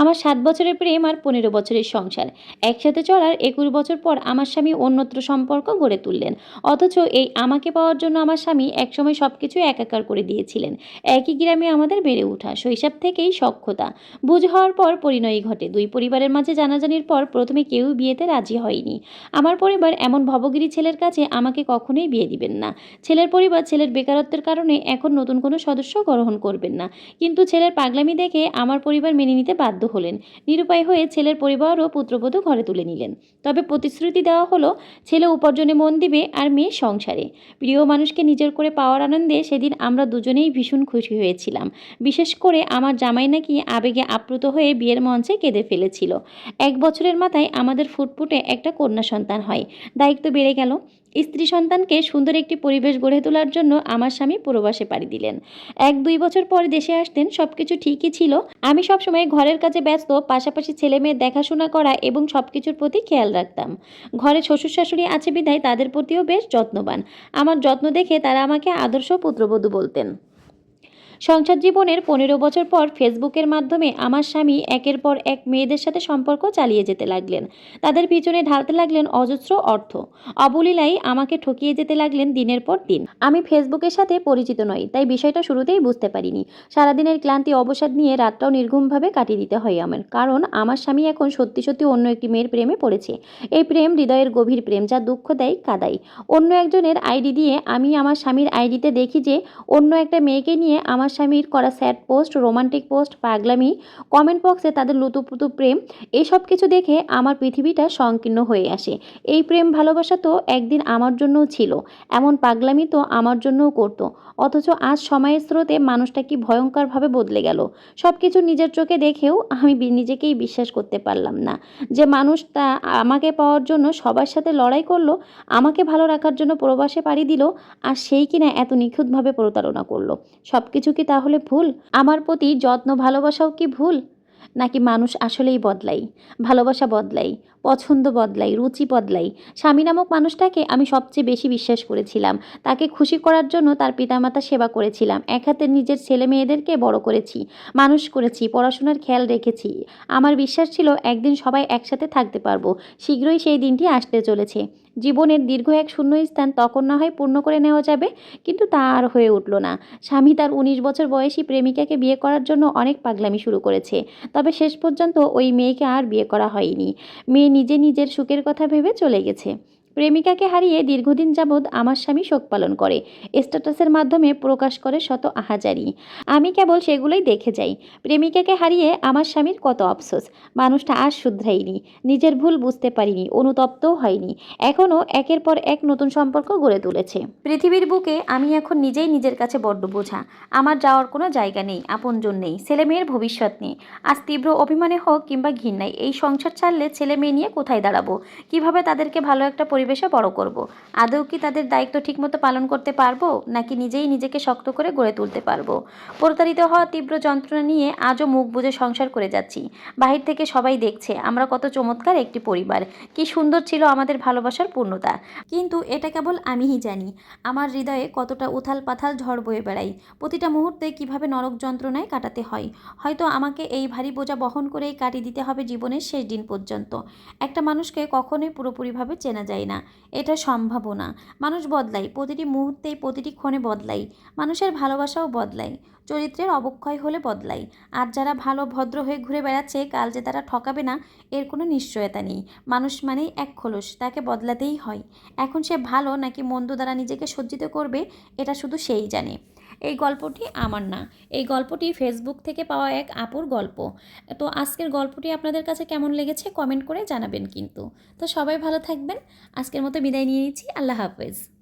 আমার সাত বছরের প্রেম আর পনেরো বছরের সংসার। একসাথে চলার একুশ বছর পর আমার স্বামী অন্যত্র সম্পর্ক গড়ে তুললেন। অথচ এই আমাকে পাওয়ার জন্য আমার স্বামী একসময় সব কিছু একাকার করে দিয়েছিলেন। একই গ্রামে আমাদের বেড়ে ওঠা শৈশব থেকেই সক্ষতা বুঝ হওয়ার পর পরিণয়ী ঘটে। দুই পরিবারের মাঝে জানাজানির পর প্রথমে কেউ বিয়েতে রাজি হয়নি। আমার পরিবার এমন ভবগিরি ছেলের কাছে আমাকে কখনোই বিয়ে দিবেন না। ছেলের পরিবার ছেলের বেকারত্বের কারণে এখন নতুন কোনো সদস্য গ্রহণ করবেন না। কিন্তু ছেলের পাগলামি দেখে আমার পরিবার মেনে নিতে বাধ্য হলেন। নিরুপায় হয়ে ছেলের পরিবারও পুত্রবধূ ঘরে তুলে নিলেন। তবে প্রতিশ্রুতি দেওয়া হলো, ছেলে উপার্জনে মন দিবে আর মেয়ে সংসারে। প্রিয় মানুষকে নিজের করে পাওয়ার আনন্দে সেদিন আমরা দুজনেই ভীষণ খুশি হয়েছিলাম। বিশেষ করে আমার জামাই নাকি আবেগে আপ্লুত হয়ে বিয়ের মঞ্চে কেঁদে ফেলেছিল। এক বছরের মাথায় আমাদের ফুটফুটে একটা কন্যা সন্তান হয়। দায়িত্ব বেড়ে গেল। স্ত্রী সন্তানকে সুন্দর একটি পরিবেশ গড়ে তোলার জন্য আমার স্বামী প্রবাসে পাড়ি দিলেন। এক দুই বছর পর দেশে আসতেন সব কিছু ঠিকই ছিল। আমি সবসময় ঘরের কাজে ব্যস্ত, পাশাপাশি ছেলে মেয়ের দেখাশোনা করা এবং সব কিছুর প্রতি খেয়াল রাখতাম। ঘরে শ্বশুর শাশুড়ি আছে বিধায় তাদের প্রতিও বেশ যত্নবান। আমার যত্ন দেখে তারা আমাকে আদর্শ পুত্রবধূ বলতেন। সংসার জীবনের পনেরো বছর পর ফেসবুকের মাধ্যমে আমার স্বামী একের পর এক মেয়েদের সাথে সম্পর্ক চালিয়ে যেতে লাগলেন। তাদের পিছনে ঢালতে লাগলেন অজস্র অর্থ। অবলীলাই আমাকে ঠকিয়ে যেতে লাগলেন দিনের পর দিন। আমি ফেসবুকের সাথে পরিচিত নই, তাই বিষয়টা শুরুতেই বুঝতে পারিনি। সারাদিনের ক্লান্তি অবসাদ নিয়ে রাতটাও নির্ঘুমভাবে কাটিয়ে দিতে হয় আমার, কারণ আমার স্বামী এখন সত্যি সত্যি অন্য একটি মেয়ের প্রেমে পড়েছে। এই প্রেম হৃদয়ের গভীর প্রেম, যা দুঃখ দেয় কাদাই অন্য একজনের আইডি দিয়ে আমি আমার স্বামীর আইডিতে দেখি যে অন্য একটা মেয়েকে নিয়ে আমার স্বামীর করা স্যাড পোস্ট, রোমান্টিক পোস্ট, পাগলামি কমেন্ট বক্সে তাদের লুতুপুতু প্রেম, এসব কিছু দেখে আমার পৃথিবীটা সংকীর্ণ হয়ে আসে। এই প্রেম ভালোবাসা তো একদিন আমার জন্যও ছিল, এমন পাগলামি তো আমার জন্যও করতো, অথচ আজ সময়ের স্রোতে মানুষটা কি ভয়ঙ্করভাবে বদলে গেল। সব কিছু নিজের চোখে দেখেও আমি নিজেকেই বিশ্বাস করতে পারলাম না। যে মানুষটা আমাকে পাওয়ার জন্য সবার সাথে লড়াই করল, আমাকে ভালো রাখার জন্য প্রবাসে পাড়ি দিল, আর সেই কিনা এত নিখুঁতভাবে প্রতারণা করল। সব কিছু কি তাহলে ভুল? আমার প্রতি যত্ন ভালোবাসাও কি ভুল? নাকি মানুষ আসলেই বদলাই? ভালোবাসা বদলাই, পছন্দ বদলাই, রুচি বদলাই। স্বামী নামক মানুষটাকে আমি সবচেয়ে বেশি বিশ্বাস করেছিলাম। তাকে খুশি করার জন্য তার পিতামাতা সেবা করেছিলাম। এক হাতে নিজের ছেলে মেয়েদেরকে বড় করেছি, মানুষ করেছি, পড়াশোনার খেয়াল রেখেছি। আমার বিশ্বাস ছিল একদিন সবাই একসাথে থাকতে পারব। শীঘ্রই সেই দিনটি আসতে চলেছে। জীবনের দীর্ঘ এক শূন্য স্থান তখন না হয় পূর্ণ করে নেওয়া যাবে, কিন্তু তা আর হয়ে উঠল না। স্বামী তার উনিশ বছর বয়সী প্রেমিকাকে বিয়ে করার জন্য অনেক পাগলামি শুরু করেছে। তবে শেষ পর্যন্ত ওই মেয়েকে আর বিয়ে করা হয়নি। মেয়ে নিজে নিজের সুখের কথা ভেবে চলে গেছে। প্রেমিকাকে হারিয়ে দীর্ঘদিন যাবৎ আমার স্বামী শোক পালন করে। স্ট্যাটাসের মাধ্যমে প্রকাশ করে শত আহাজারি। আমি কেবল সেগুলোই দেখে যাই। প্রেমিকাকে হারিয়ে আমার স্বামীর কত আফসোস। মানুষটা আর শুধরাইনি নিজের ভুল বুঝতে পারিনি, অনুতপ্তও হয়নি। এখনও একের পর এক নতুন সম্পর্ক গড়ে তুলেছে। পৃথিবীর বুকে আমি এখন নিজেই নিজের কাছে বড্ড বোঝা। আমার যাওয়ার কোনো জায়গা নেই, আপনজন নেই, ছেলে মেয়ের ভবিষ্যৎ নেই। আজ তীব্র অভিমানে হোক কিংবা ঘৃণায়, এই সংসার ছাড়লে ছেলে মেয়ে নিয়ে কোথায় দাঁড়াবো? কীভাবে তাদেরকে ভালো একটা বড় করব। আদৌ কি তাদের দায়িত্ব ঠিকমতো পালন করতে পারব, নাকি নিজেই নিজেকে শক্ত করে গড়ে তুলতে পারব? প্রতারিত হওয়া তীব্র যন্ত্রণা নিয়ে আজও মুখ বুজে সংসার করে যাচ্ছি। বাহির থেকে সবাই দেখছে, আমরা কত চমৎকার একটি পরিবার। কি সুন্দর ছিল আমাদের ভালোবাসার পূর্ণতা। কিন্তু এটা কেবল আমিই জানি। আমার হৃদয়ে কতটা উথাল পাথাল ঝড় বয়ে বেড়াই প্রতিটা মুহূর্তে কীভাবে নরক যন্ত্রণায় কাটাতে হয়? হয়তো আমাকে এই ভারী বোঝা বহন করেই কাটিয়ে দিতে হবে জীবনের শেষ দিন পর্যন্ত। একটা মানুষকে কখনোই পুরোপুরিভাবে চেনা যায় না, এটা সম্ভাবও না। মানুষ বদলায়, প্রতিটি মুহূর্তেই প্রতিটি ক্ষণে বদলায়। মানুষের ভালোবাসাও বদলায়, চরিত্রের অবক্ষয় হলে বদলায়। আর যারা ভালো, ভদ্র হয়ে ঘুরে বেড়াচ্ছে, কাল যে তারা ঠকাবে না, এর কোনো নিশ্চয়তা নেই। মানুষ মানেই এক খোলস, তাকে বদলাতেই হয়। এখন সে ভালো নাকি মন্দ দ্বারা নিজেকে সজ্জিত করবে, এটা শুধু সেই জানে। এই গল্পটি আমার না। এই গল্পটি ফেসবুক থেকে পাওয়া এক আপুর গল্প। তো আজকের গল্পটি আপনাদের কাছে কেমন লেগেছে কমেন্ট করে জানাবেন কিন্তু। তো সবাই ভালো থাকবেন। আজকের মতো বিদায় নিয়ে নিচ্ছি। আল্লাহ হাফেজ।